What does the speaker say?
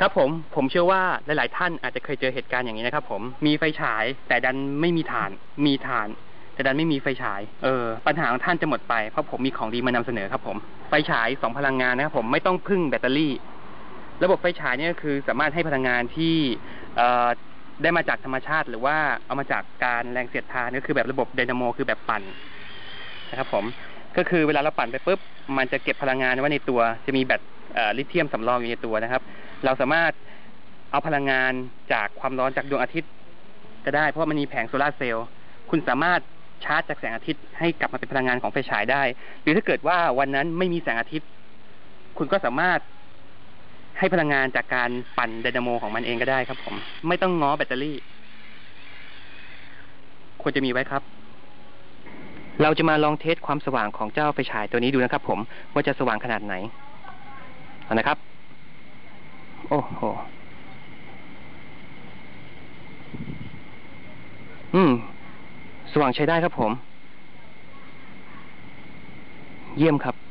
ครับผมผมเชื่อว่าหลาย ๆ ท่านอาจจะเคยเจอเหตุการณ์อย่างนี้นะครับผมมีไฟฉายแต่ดันไม่มีฐาน มีฐาน แต่ดันไม่มีไฟฉายเออปัญหาของท่านจะหมดไปเพราะผมมีของดีมานำเสนอครับผมไฟฉายสองพลังงานนะครับผมไม่ต้องพึ่งแบตเตอรี่ ระบบไฟฉายเนี่ยก็คือสามารถให้พลังงานที่เอ่อได้มาจากธรรมชาติ หรือว่าเอามาจากการแรงเสียดทานก็คือแบบระบบไดนาโมคือแบบปั่นนะครับผมก็คือเวลาเราปั่นไปปุ๊บมันจะเก็บพลังงานไว้ในตัว จะมีแบตเอ่อลิเธียมสำรองอยู่ในตัวนะครับ เราสามารถเอาพลังงานจากความร้อนจากดวงอาทิตย์ ก็ได้ เพราะมันมีแผงโซลาร์เซลล์คุณสามารถชาร์จจากแสงอาทิตย์ให้กลับมาเป็นพลังงานของไฟฉายได้ หรือถ้าเกิดว่าวันนั้นไม่มีแสงอาทิตย์ คุณก็สามารถให้พลังงานจากการปั่นไดนาโมของมันเองก็ได้ครับ ผม ไม่ต้องง้อแบตเตอรี่ ควรจะมีไว้ครับ เราจะมาลองเทสความสว่างของเจ้าไฟฉายตัวนี้ดูนะครับ ผมว่าจะสว่างขนาดไหนนะครับ โอ้โห อืม สว่างใช้ได้ครับผม เยี่ยมครับ